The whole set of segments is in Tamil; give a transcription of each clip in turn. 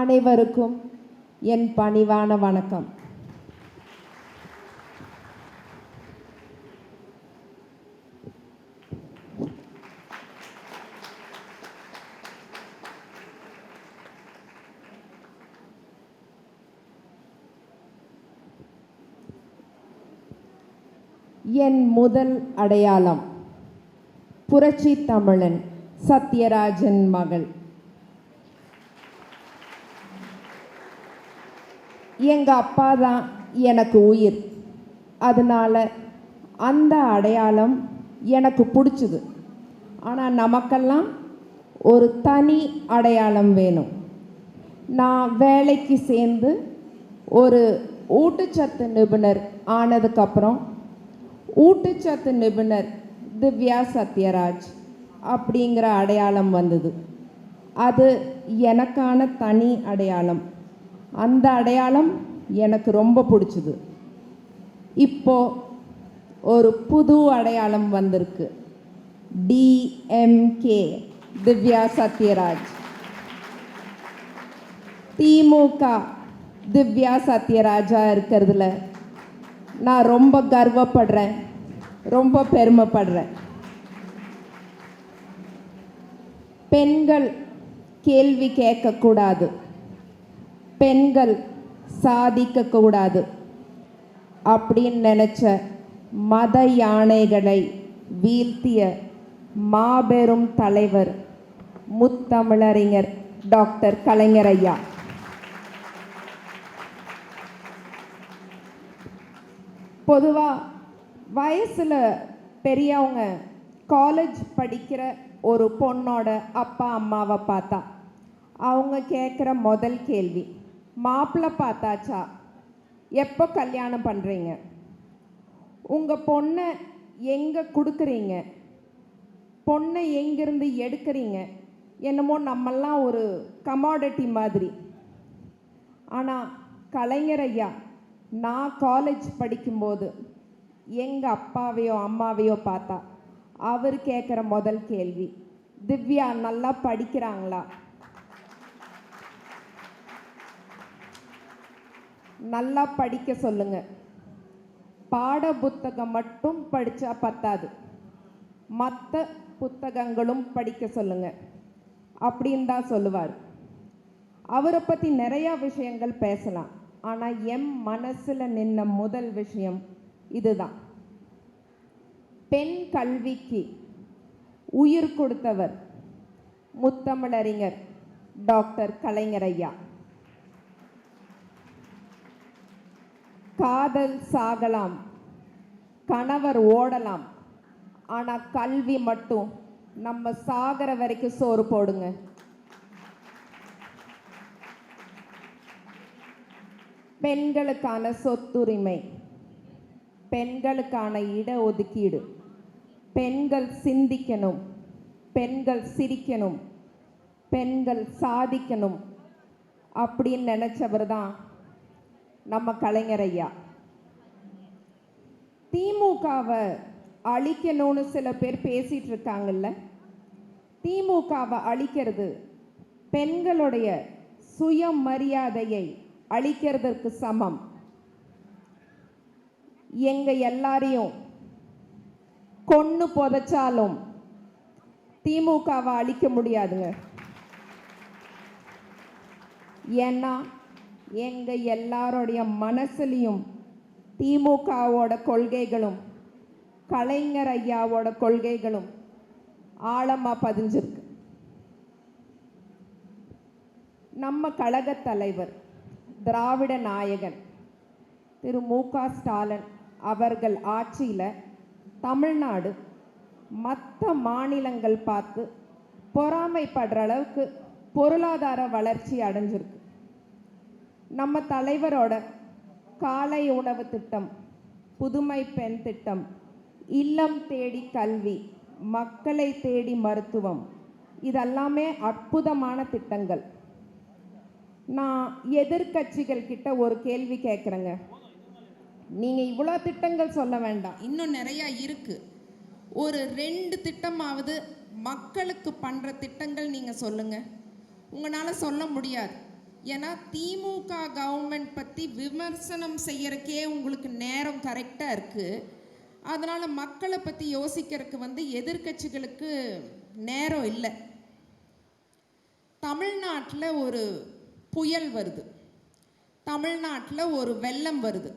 அனைவருக்கும் என் பணிவான வணக்கம். என் முதல் அடையாளம் புரட்சி தமிழன் சத்யராஜன் மகள். எங்கள் அப்பா தான் எனக்கு உயிர். அதனால அந்த அடையாளம் எனக்கு பிடிச்சிது. ஆனால் நமக்கெல்லாம் ஒரு தனி அடையாளம் வேணும். நான் வேலைக்கு சேர்ந்து ஒரு ஊட்டச்சத்து நிபுணர் ஆனதுக்கப்புறம் ஊட்டச்சத்து நிபுணர் திவ்யா சத்யராஜ் அப்படிங்கிற அடையாளம் வந்தது. அது எனக்கான தனி அடையாளம். அந்த அடையாளம் எனக்கு ரொம்ப பிடிச்சிது. இப்போ ஒரு புது அடையாளம் வந்திருக்கு. டிஎம்கே திவ்யா சத்யராஜ். திமுக திவ்யா சத்யராஜா இருக்கிறதுல நான் ரொம்ப கர்வப்படுறேன். ரொம்ப பெருமைப்படுறேன். பெண்கள் கேள்வி கேட்கக்கூடாது. பெண்கள் சாதிக்கக்கூடாது அப்படின்னு நினச்ச மத யானைகளை வீழ்த்திய மாபெரும் தலைவர் முத்தமிழறிஞர் டாக்டர் கலைஞர் ஐயா. பொதுவாக வயசில் பெரியவங்க காலேஜ் படிக்கிற ஒரு பொண்ணோட அப்பா அம்மாவை பார்த்தா அவங்க கேட்குற முதல் கேள்வி மாப்பிள்ளை பார்த்தாச்சா? எப்போ கல்யாணம் பண்ணுறீங்க உங்கள் பொண்ணை எங்கே கொடுக்குறீங்க? பொண்ணை எங்கேருந்து எடுக்கிறீங்க? என்னமோ நம்மெல்லாம் ஒரு கமாடிட்டி மாதிரி. ஆனால் கலைஞர் ஐயா நான் காலேஜ் படிக்கும்போது எங்கள் அப்பாவையோ அம்மாவையோ பார்த்தா அவர் கேட்குற முதல் கேள்வி திவ்யா நல்லா படிக்கிறாங்களா? நல்லா படிக்க சொல்லுங்க. பாட புத்தகம் மட்டும் படித்தா பத்தாது. மற்ற புத்தகங்களும் படிக்க சொல்லுங்க. அப்படின்னு தான் சொல்லுவார். அவரை பற்றி நிறையா விஷயங்கள் பேசலாம். ஆனால் என் மனசில் நின்ன முதல் விஷயம் இதுதான். பெண் கல்விக்கு உயிர் கொடுத்தவர் முத்தமிழறிஞர் டாக்டர் கலைஞர் ஐயா. காதல் சாகலாம். கணவர் ஓடலாம். ஆனால் கல்வி மட்டும் நம்ம சாகிற வரைக்கும் சோறு போடுங்க. பெண்களுக்கான சொத்துரிமை. பெண்களுக்கான இட ஒதுக்கீடு பெண்கள் சிந்திக்கணும். பெண்கள் சிரிக்கணும். பெண்கள் சாதிக்கணும். அப்படின்னு நினச்சவர் தான் நம்ம கலைஞர் ஐயா. திமுகவை அழிக்கணும்னு சில பேர் பேசிட்டு இருக்காங்கல்ல? திமுகவை அழிக்கிறது பெண்களுடைய சுயமரியாதையை அழிக்கிறதற்கு சமம். எங்க எல்லாரையும் கொன்னு புதைச்சாலும் திமுகவை அழிக்க முடியாதுங்க. ஏன்னா எங்க எல்லாருடைய மனசுலையும் திமுகவோட கொள்கைகளும் கலைஞர் ஐயாவோட கொள்கைகளும் ஆழமாக பதிஞ்சிருக்கு. நம்ம கழகத் தலைவர் திராவிட நாயகன் திரு மு க ஸ்டாலின் அவர்கள் ஆட்சியில் தமிழ்நாடு மற்ற மாநிலங்கள் பார்த்து பொறாமைப்படுற அளவுக்கு பொருளாதார வளர்ச்சி அடைஞ்சிருக்கு. நம்ம தலைவரோட காலை உணவு திட்டம் புதுமை பெண் திட்டம் இல்லம் தேடி கல்வி மக்களை தேடி மருத்துவம் இதெல்லாமே அற்புதமான திட்டங்கள். நான் எதிர்க்கட்சிகள் கிட்ட ஒரு கேள்வி கேட்குறேங்க நீங்கள் இவ்வளோ திட்டங்கள் சொல்ல வேண்டாம். இன்னும் நிறையா இருக்கு. ஒரு ரெண்டு திட்டமாவது மக்களுக்கு பண்ணுற திட்டங்கள் நீங்கள் சொல்லுங்க. உங்களால் சொல்ல முடியாது. ஏன்னா திமுக கவர்மெண்ட் பற்றி விமர்சனம் செய்யறக்கே உங்களுக்கு நேரம் கரெக்டாக இருக்குது அதனால் மக்களை பற்றி யோசிக்கிறதுக்கு வந்து எதிர்க்கட்சிகளுக்கு நேரம் இல்லை. தமிழ்நாட்டில் ஒரு புயல் வருது. தமிழ்நாட்டில் ஒரு வெள்ளம் வருது.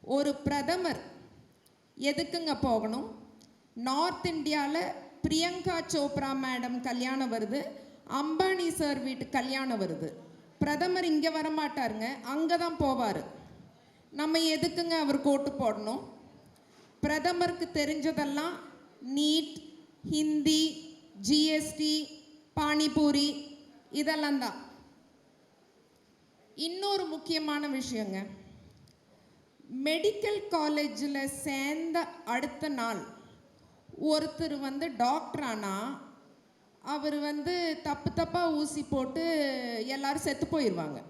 ஒரு பிரதமர் எதுக்குங்க போகணும்? நார்த் இந்தியாவில் பிரியங்கா சோப்ரா மேடம் கல்யாணம் வருது. அம்பானி சார் வீட்டு கல்யாணம் வருது. பிரதமர் இங்கே வரமாட்டாருங்க அங்கே தான் போவார். நம்ம எதுக்குங்க அவர் கோட்டு போடணும்? பிரதமருக்கு தெரிஞ்சதெல்லாம் நீட் ஹிந்தி ஜிஎஸ்டி பானிபூரி இதெல்லாம் தான். இன்னொரு முக்கியமான விஷயங்க மெடிக்கல் காலேஜில் சேர்ந்த அடுத்த நாள் ஒருத்தர் வந்து டாக்டர் ஆனால் அவர் வந்து தப்பு தப்பாக ஊசி போட்டு எல்லாரும் செத்து போயிடுவாங்க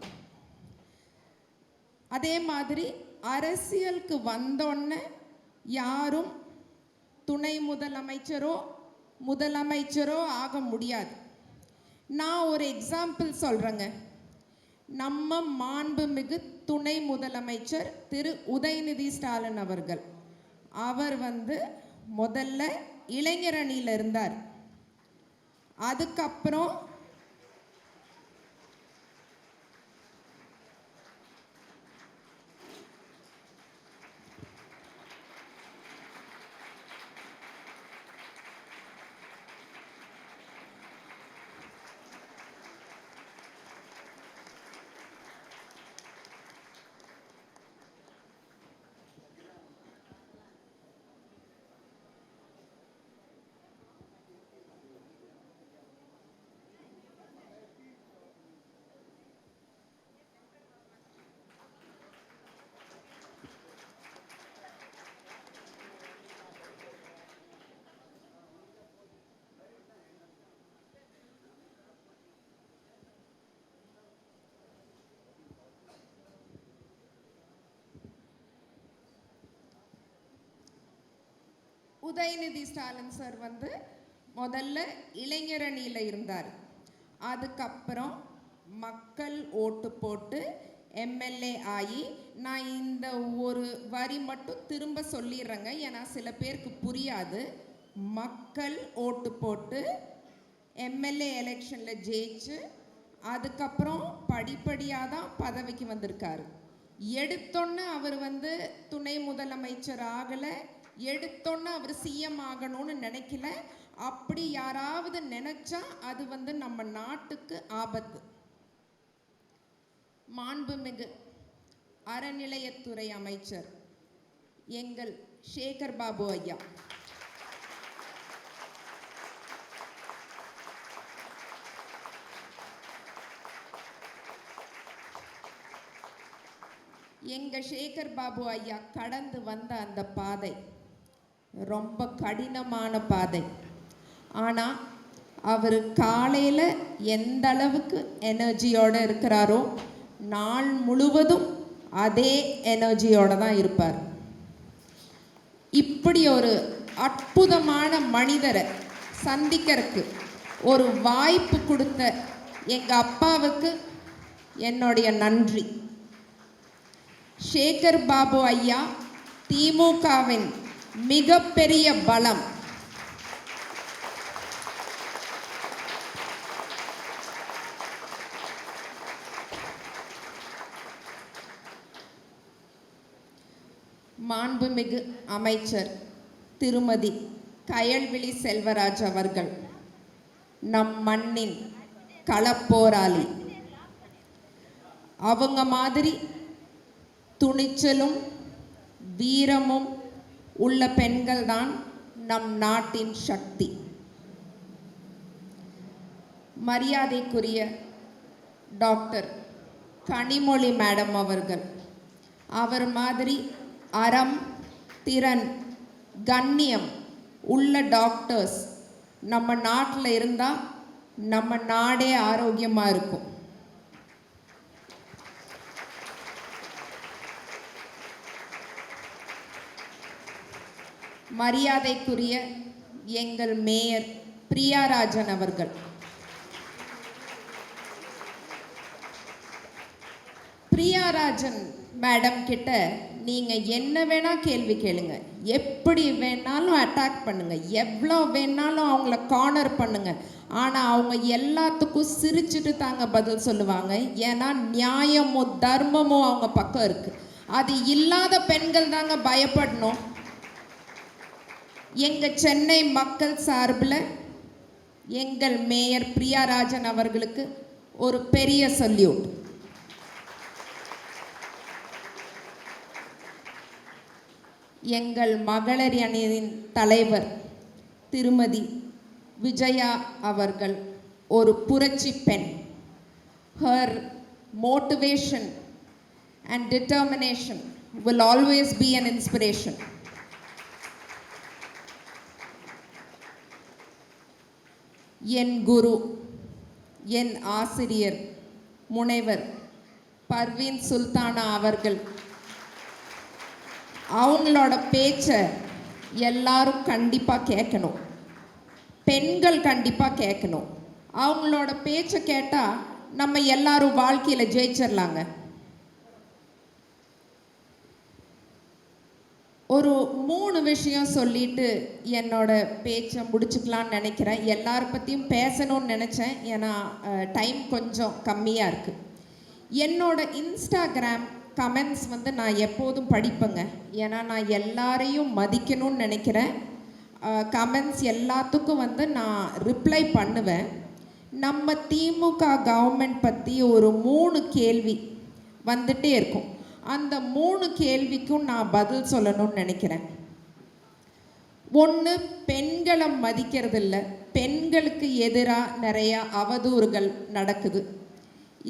அதே மாதிரி அரசியலுக்கு வந்தோடனே யாரும் துணை முதலமைச்சரோ முதலமைச்சரோ ஆக முடியாது. நான் ஒரு எக்ஸாம்பிள் சொல்கிறேங்க நம்ம மாண்புமிகு துணை முதலமைச்சர் திரு உதயநிதி ஸ்டாலின் அவர்கள். அவர் வந்து முதல்ல இளைஞர் அணியில் இருந்தார். அதுக்கப்புறம் உதயநிதி ஸ்டாலின் சார் வந்து முதல்ல இளைஞர் அணியில் இருந்தார். அதுக்கப்புறம் மக்கள் ஓட்டு போட்டு எம்எல்ஏ ஆகி நான் இந்த ஒரு வரி மட்டும் திரும்ப சொல்லிடுறேங்க. ஏன்னா சில பேருக்கு புரியாது. மக்கள் ஓட்டு போட்டு எம்எல்ஏ எலெக்ஷனில் ஜெயிச்சு அதுக்கப்புறம் படிப்படியாக தான் பதவிக்கு வந்திருக்காரு. எடுத்தோன்னே அவர் வந்து துணை முதலமைச்சர் ஆகலை. எடுத்தோன்னே அவர் சிஎம் ஆகணும்னு நினைக்கல. அப்படி யாராவது நினைச்சா அது வந்து நம்ம நாட்டுக்கு ஆபத்து. மாண்புமிகு அறநிலையத்துறை அமைச்சர் எங்கள் சேகர் பாபு ஐயா. எங்கள் சேகர் பாபு ஐயா கடந்து வந்த அந்த பாதை ரொம்ப கடினமான பாதை. ஆனால் அவர் காலையில் எந்த அளவுக்கு எனர்ஜியோடு இருக்கிறாரோ நாள் முழுவதும் அதே எனர்ஜியோட தான் இருப்பார். இப்படி ஒரு அற்புதமான மனிதரை சந்திக்கிறதுக்கு ஒரு வாய்ப்பு கொடுத்த எங்கள் அப்பாவுக்கு என்னுடைய நன்றி. சேகர் பாபு ஐயா திமுகவின் மிகப்பெரிய பலம். மாண்புமிகு அமைச்சர் திருமதி கயல்விழி செல்வராஜ் அவர்கள் நம் மண்ணின் களப்போராளி. அவங்க மாதிரி துணிச்சலும் வீரமும் உள்ள பெண்கள் தான் நம் நாட்டின் சக்தி. மரியாதைக்குரிய டாக்டர் கனிமொழி மேடம் அவர்கள். அவர் மாதிரி அறம் திறன் கண்ணியம் உள்ள டாக்டர்ஸ் நம்ம நாட்டில் இருந்தால் நம்ம நாடே ஆரோக்கியமாக இருக்கும். மரியாதைக்குரிய எங்கள் மேயர் பிரியாராஜன் அவர்கள். பிரியாராஜன் மேடம் கிட்ட நீங்க என்ன வேணா கேள்வி கேளுங்க. எப்படி வேணாலும் அட்டாக் பண்ணுங்க. எவ்வளோ வேணாலும் அவங்கள கார்னர் பண்ணுங்க. ஆனால் அவங்க எல்லாத்துக்கும் சிரிச்சுட்டு தாங்க பதில் சொல்லுவாங்க. ஏன்னா நியாயமும் தர்மமும் அவங்க பக்கம் இருக்குது அது இல்லாத பெண்கள் தாங்க பயப்படணும். எங்கள் சென்னை மக்கள் சார்பில் எங்கள் மேயர் பிரியாராஜன் அவர்களுக்கு ஒரு பெரிய சல்யூட். எங்கள் மகளிர் அணியின் தலைவர் திருமதி விஜயா அவர்கள் ஒரு புரட்சி பெண். Her motivation and determination will always be an inspiration. என் குரு என் ஆசிரியர் முனைவர் பர்வீன் சுல்தானா அவர்கள். அவங்களோட பேச்சை எல்லாரும் கண்டிப்பாக கேட்கணும். பெண்கள் கண்டிப்பாக கேட்கணும். அவங்களோட பேச்சை கேட்டால் நம்ம எல்லாரும் வாழ்க்கையில் ஜெயிச்சிடலாங்க ஒரு மூணு விஷயம் சொல்லிட்டு என்னோட பேச்சை முடிச்சுக்கலான்னு நினைக்கிறேன். எல்லார பற்றியும் பேசணும்னு நினச்சேன். ஏன்னா டைம் கொஞ்சம் கம்மியாக இருக்குது என்னோட இன்ஸ்டாகிராம் கமெண்ட்ஸ் வந்து நான் எப்போதும் படிப்பேங்க. ஏன்னா நான் எல்லாரையும் மதிக்கணும்னு நினைக்கிறேன். கமெண்ட்ஸ் எல்லாத்துக்கும் வந்து நான் ரிப்ளை பண்ணுவேன். நம்ம திமுக கவர்மெண்ட் பற்றி ஒரு மூணு கேள்வி வந்துட்டே இருக்கும். அந்த மூணு கேள்விக்கும் நான் பதில் சொல்லணும்னு நினைக்கிறேன். ஒன்று பெண்களை மதிக்கிறதில்ல. பெண்களுக்கு எதிராக நிறையா அவதூறுகள் நடக்குது.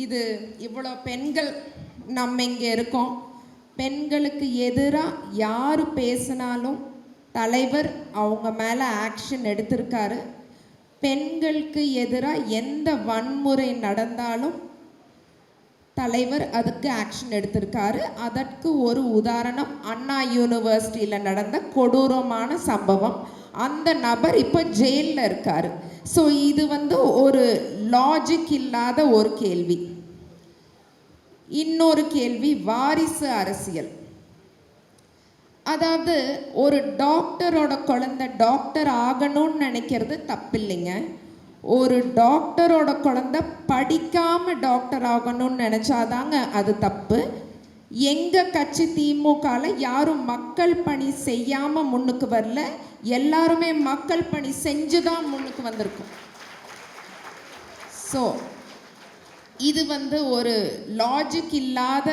இது இவ்வளோ பெண்கள் நம்ம இங்கே இருக்கோம். பெண்களுக்கு எதிராக யார் பேசினாலும் தலைவர் அவங்க மேலே ஆக்ஷன் எடுத்திருக்காரு. பெண்களுக்கு எதிராக எந்த வன்முறை நடந்தாலும் தலைவர் அதுக்கு ஆக்ஷன் எடுத்திருக்காரு. அதற்கு ஒரு உதாரணம் அண்ணா யூனிவர்சிட்டியில் நடந்த கொடூரமான சம்பவம். அந்த நபர் இப்போ ஜெயிலில் இருக்கார். ஸோ இது வந்து ஒரு லாஜிக் இல்லாத ஒரு கேள்வி. இன்னொரு கேள்வி வாரிசு அரசியல். அதாவது ஒரு டாக்டரோட குழந்தை டாக்டர் ஆகணும்னு நினைக்கிறது தப்பில்லைங்க. ஒரு டாக்டரோட குழந்தை படிக்காம டாக்டர் ஆகணும்னு நினைச்சாதாங்க அது தப்பு. எங்க கட்சி திமுகல யாரும் மக்கள் பணி செய்யாம முன்னுக்கு வரல. எல்லாருமே மக்கள் பணி செஞ்சு தான் முன்னுக்கு வந்திருக்கும். ஸோ இது வந்து ஒரு லாஜிக் இல்லாத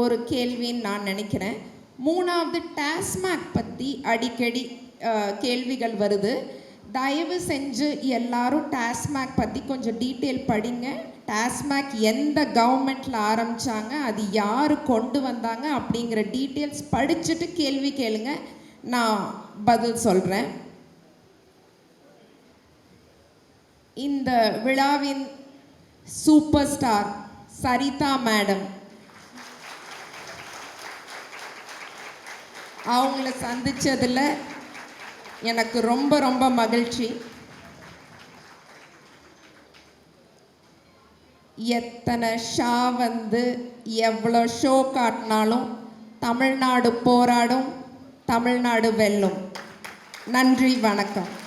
ஒரு கேள்வின்னு நான் நினைக்கிறேன். மூணாவது டாஸ்மாக் பற்றி அடிக்கடி கேள்விகள் வருது. தயவு செஞ்சு எல்லாரும் டாஸ்மாக் பற்றி கொஞ்சம் டீட்டெயில் படிங்க. டாஸ்மாக் எந்த கவர்மெண்ட்டில் ஆரம்பித்தாங்க அது யார் கொண்டு வந்தாங்க அப்படிங்கிற டீட்டெயில்ஸ் படிச்சுட்டு கேள்வி கேளுங்க. நான் பதில் சொல்கிறேன் இந்த விழாவின் சூப்பர் ஸ்டார் சரிதா மேடம் அவங்கள சந்தித்ததில் எனக்கு ரொம்ப ரொம்ப மகிழ்ச்சி. எத்தனை ஷா வந்து எவ்வளோ ஷோ காட்டினாலும் தமிழ்நாடு போராடும் தமிழ்நாடு வெல்லும். நன்றி வணக்கம்.